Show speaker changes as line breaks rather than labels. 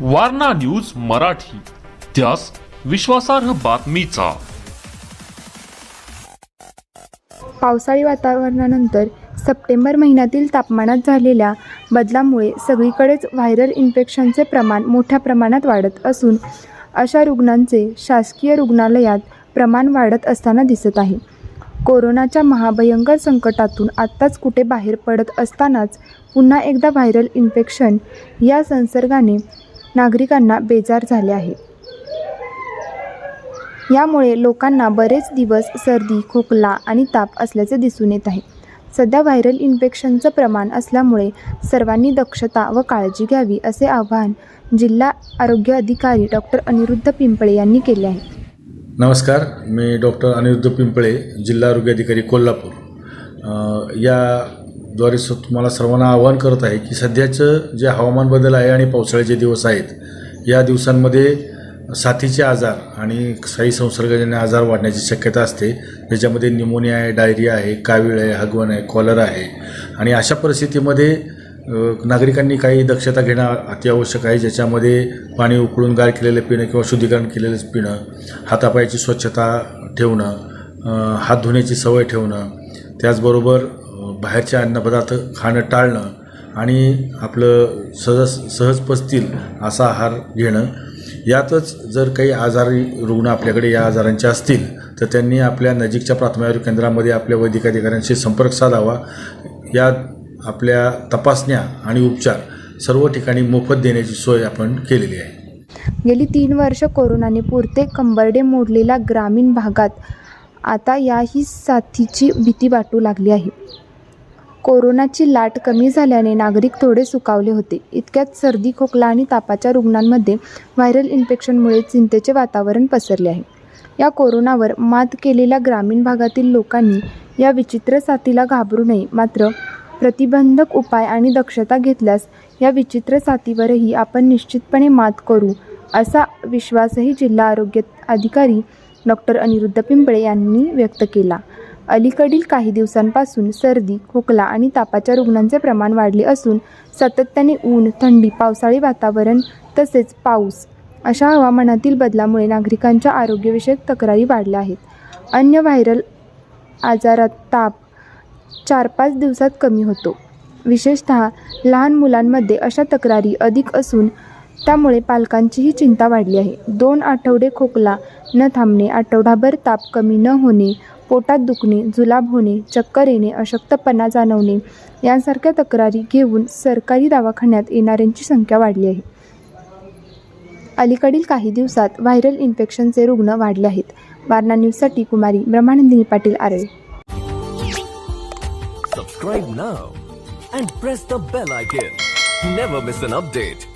Warna news Marathi. त्यास विश्वासार्ह बातमीचा.
पावसाळी वातावरणानंतर सप्टेंबर महिन्यातील तापमानात झालेल्या बदलामुळे सगळीकडेच व्हायरल इन्फेक्शनचे प्रमाण मोठ्या प्रमाणात वाढत असून अशा रुग्णांचे शासकीय रुग्णालयात प्रमाण वाढत असताना दिसत आहे. कोरोनाच्या महाभयंकर संकटातून आत्ताच कुठे बाहेर पडत असतानाच पुन्हा एकदा व्हायरल इन्फेक्शन या संसर्गाने नागरिकांना बेजार झाले आहे. यामुळे लोकांना बरेच दिवस सर्दी खोकला आणि ताप असल्याचे दिसून येत आहे. सध्या व्हायरल इन्फेक्शनचं प्रमाण असल्यामुळे सर्वांनी दक्षता व काळजी घ्यावी असे आवाहन जिल्हा आरोग्य अधिकारी डॉक्टर अनिरुद्ध पिंपळे यांनी केले आहे.
नमस्कार मी डॉक्टर अनिरुद्ध पिंपळे जिल्हा आरोग्य अधिकारी कोल्हापूर. या द्वारे स तुम्हाला सर्वांना आवाहन करत आहे की सध्याचं जे हवामान बदल आहे आणि पावसाळ्याचे दिवस आहेत या दिवसांमध्ये साथीचे आजार आणि साई संसर्गजन्य आजार वाढण्याची शक्यता असते. ज्याच्यामध्ये निमोनिया आहे डायरिया आहे कावीळ आहे हगवण आहे कॉलर आहे. आणि अशा परिस्थितीमध्ये नागरिकांनी काही दक्षता घेणं अत्यावश्यक आहे ज्याच्यामध्ये पाणी उकळून गार केलेलं पिणं किंवा शुद्धीकरण केलेलंच पिणं हातापायाची स्वच्छता ठेवणं हात धुण्याची सवय ठेवणं त्याचबरोबर बाहेरचे अन्नपदार्थ खाणं टाळणं आणि आपलं सहज सहज पचतील असा आहार घेणं. यातच जर काही आजारी रुग्ण आपल्याकडे या आजारांचे असतील तर त्यांनी आपल्या नजीकच्या प्राथमिक आरोग्य केंद्रामध्ये आपल्या वैद्यक अधिकाऱ्यांशी संपर्क साधावा. या आपल्या तपासण्या आणि उपचार सर्व ठिकाणी मोफत देण्याची सोय आपण केलेली आहे.
गेली तीन वर्ष कोरोनाने पुरते कंबरडे मोडलेल्या ग्रामीण भागात आता याही साथीची भीती वाटू लागली आहे. कोरोनाची लाट कमी झाल्याने नागरिक थोडे सुकावले होते. इतक्यात सर्दी खोकला आणि तापाच्या रुग्णांमध्ये व्हायरल इन्फेक्शनमुळे चिंतेचे वातावरण पसरले आहे. या कोरोनावर मात केलेल्या ग्रामीण भागातील लोकांनी या विचित्र साथीला घाबरू नये. मात्र प्रतिबंधक उपाय आणि दक्षता घेतल्यास या विचित्र साथीवरही आपण निश्चितपणे मात करू असा विश्वासही जिल्हा आरोग्य अधिकारी डॉक्टर अनिरुद्ध पिंपळे यांनी व्यक्त केला. अलीकडील काही दिवसांपासून सर्दी खोकला आणि तापाच्या रुग्णांचे प्रमाण वाढले असून सातत्याने ऊन थंडी पावसाळी वातावरण तसेच पाऊस अशा हवामानातील बदलामुळे नागरिकांच्या आरोग्यविषयक तक्रारी वाढल्या आहेत. अन्य व्हायरल आजारात ताप चार पाच दिवसात कमी होतो. विशेषतः लहान मुलांमध्ये अशा तक्रारी अधिक असून त्यामुळे पालकांचीही चिंता वाढली आहे. दोन आठवडे खोकला न थांबणे आठवडाभर ताप कमी न होणे पोटात दुखणे जुलाब होणे चक्कर येणे अशक्तपणा जाणवणे यांसारख्या तक्रारी घेऊन सरकारी दवाखान्यात येणाऱ्यांची संख्या वाढली आहे. अलीकडील काही दिवसात व्हायरल इन्फेक्शनचे रुग्ण वाढले आहेत. वारणा न्यूजसाठी कुमारी Brahmanandini Patil Arale.
Subscribe now and press the bell icon never miss an update